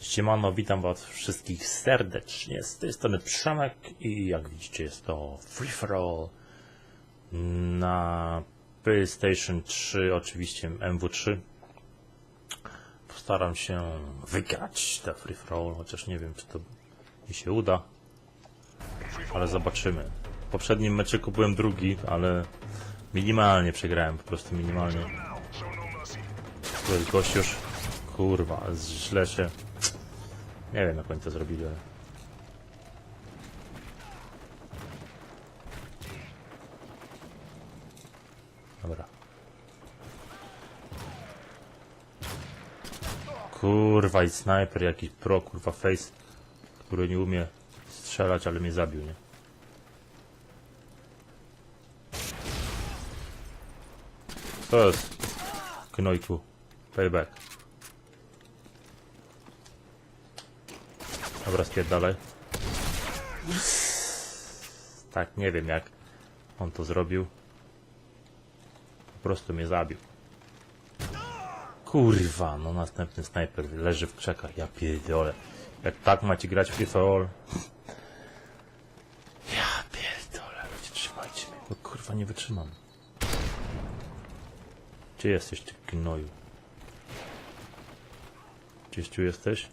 Siemano, witam was wszystkich serdecznie. Z tej strony Przemek i jak widzicie jest to Free for All na PlayStation 3, oczywiście MW3. Postaram się wygrać te Free for All, chociaż nie wiem czy to mi się uda. Ale zobaczymy. W poprzednim meczyku byłem drugi, ale minimalnie przegrałem, po prostu minimalnie. Tu jest gość już. Kurwa, źle się. Nie wiem jak oni to zrobili. Dobra. Kurwa i snajper jakiś pro, kurwa face, który nie umie strzelać, ale mnie zabił, nie? Co jest? Knojku. Payback. Dobra, spierdalaj. Tak, nie wiem jak on to zrobił. Po prostu mnie zabił. Kurwa, no następny snajper leży w krzakach, ja pierdolę. Jak tak macie grać w FIFA All. Ja pierdolę, ludzie, trzymajcie mnie, bo kurwa nie wytrzymam. Gdzie jesteś, ty gnoju? Gdzieś tu jesteś?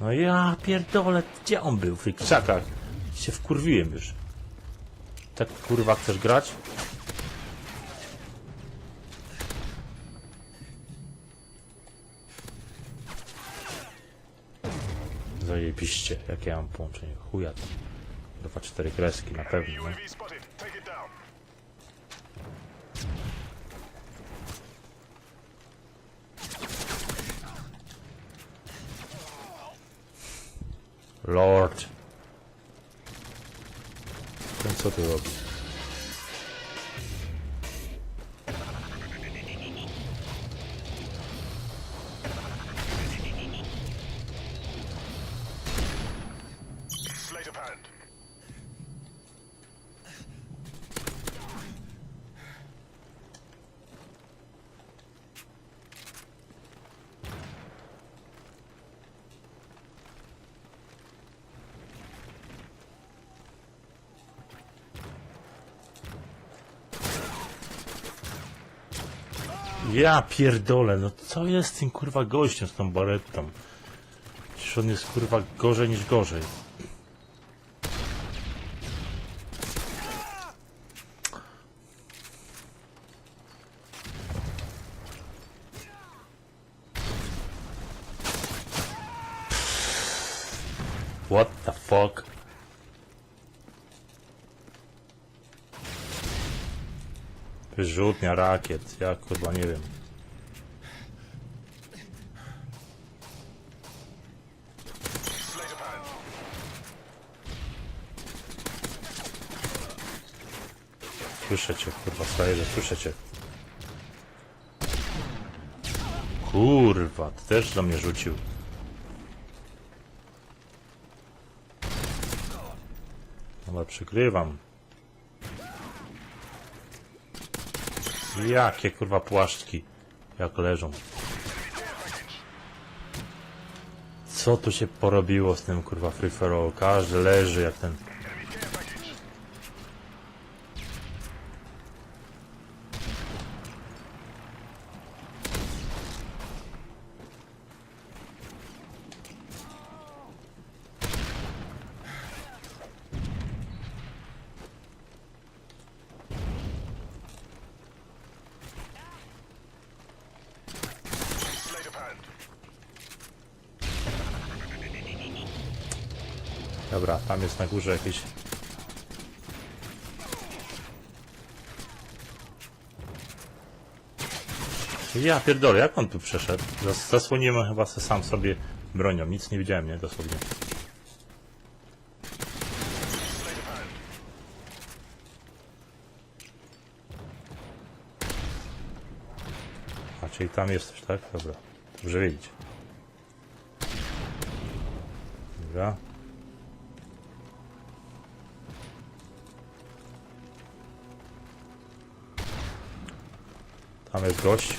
No ja pierdolę, gdzie on był w tych krzakach? Się wkurwiłem już. Tak kurwa chcesz grać? Zajebiście, jakie ja mam połączenie. Chuja tam. Dwa, cztery kreski na pewno. No. Lord. Ten co ty robi? Ja pierdolę, no co jest z tym kurwa gościem z tą barettą? Przecież on jest kurwa gorzej niż gorzej. Wyrzutnia rakiet, ja kurwa nie wiem. Słyszę cię, kurwa, frajerze, słyszę cię. Kurwa, ty też do mnie rzucił. Dobra, przykrywam. Jakie kurwa płaszczki, jak leżą. Co tu się porobiło z tym kurwa free for all? Każdy leży jak ten. Dobra, tam jest na górze jakieś. Ja pierdolę, jak on tu przeszedł? Zas zasłoniłem chyba se sam sobie bronią, nic nie widziałem, nie? Dosłownie. A, czyli tam jesteś, tak? Dobra. Dobrze wiedzieć. Dobra. Tam jest gość.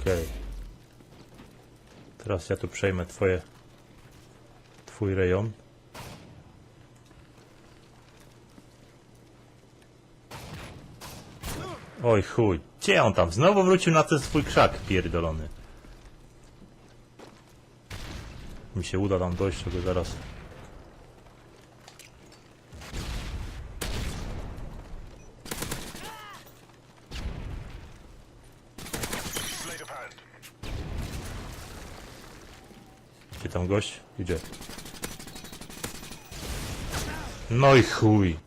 Okej. Okay. Teraz ja tu przejmę twoje... Twój rejon. Oj chuj, gdzie on tam? Znowu wrócił na ten swój krzak pierdolony. Mi się uda tam dojść, żeby zaraz gość? Idzie. No i chuj.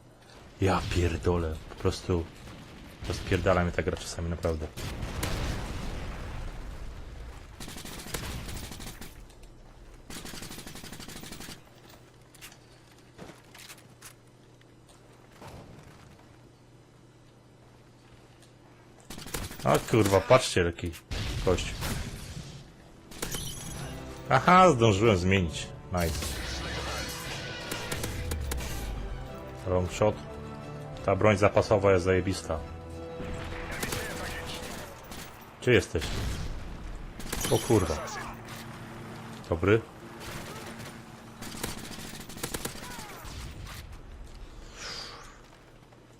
Ja pierdolę. Po prostu rozpierdala mnie ta gra czasami naprawdę. A kurwa, patrzcie jaki gość. Aha, zdążyłem zmienić. Nice. Wrong shot. Ta broń zapasowa jest zajebista. Gdzie jesteś? O kurwa. Dobry.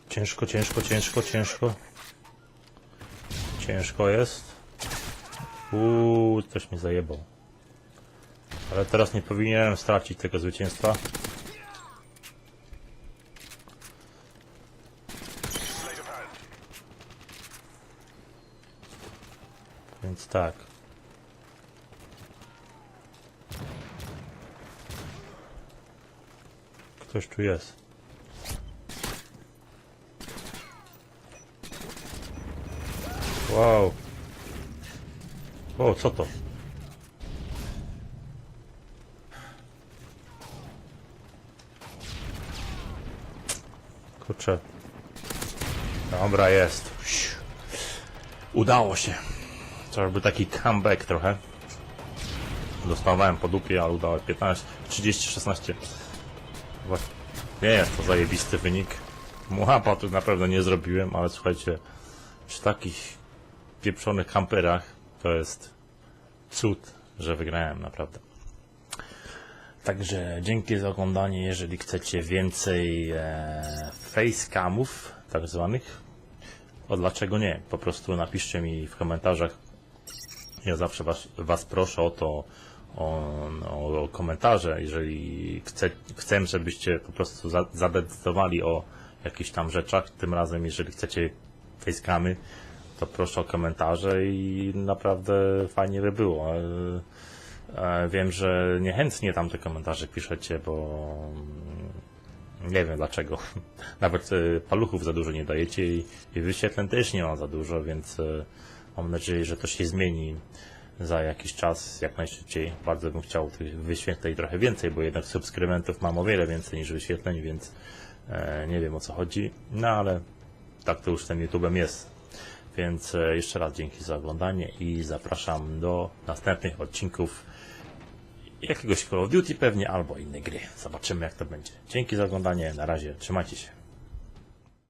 Ciężko, ciężko, ciężko, ciężko. Ciężko jest. Uuu, coś mi zajebał. Ale teraz nie powinienem stracić tego zwycięstwa. Więc tak. Ktoś tu jest. Wow. O, co to? Kurczę. Dobra, jest. Udało się. To jakby taki comeback trochę. Dostawałem po dupie, ale udało 15, 30, 16. Wa- Nie jest to zajebisty wynik. Mułapa tu naprawdę nie zrobiłem, ale słuchajcie, przy takich pieprzonych kamperach to jest cud, że wygrałem naprawdę. Także dzięki za oglądanie. Jeżeli chcecie więcej e, facecamów, tak zwanych, o dlaczego nie? Po prostu napiszcie mi w komentarzach. Ja zawsze was, was proszę o to, o, o, o komentarze. Jeżeli chce, chcę, żebyście po prostu za, zadecydowali o jakichś tam rzeczach, tym razem jeżeli chcecie facecamy, to proszę o komentarze i naprawdę fajnie by było. E, Wiem, że niechętnie tam te komentarze piszecie, bo mm, nie wiem dlaczego. Nawet e, paluchów za dużo nie dajecie i, wyświetleń też nie ma za dużo, więc e, mam nadzieję, że to się zmieni za jakiś czas, jak najszybciej. Bardzo bym chciał tych wyświetleń trochę więcej, bo jednak subskrybentów mam o wiele więcej niż wyświetleń, więc nie wiem o co chodzi. No ale tak to już z tym YouTube'em jest. Więc jeszcze raz dzięki za oglądanie i zapraszam do następnych odcinków jakiegoś Call of Duty pewnie albo innej gry. Zobaczymy jak to będzie. Dzięki za oglądanie, na razie, trzymajcie się.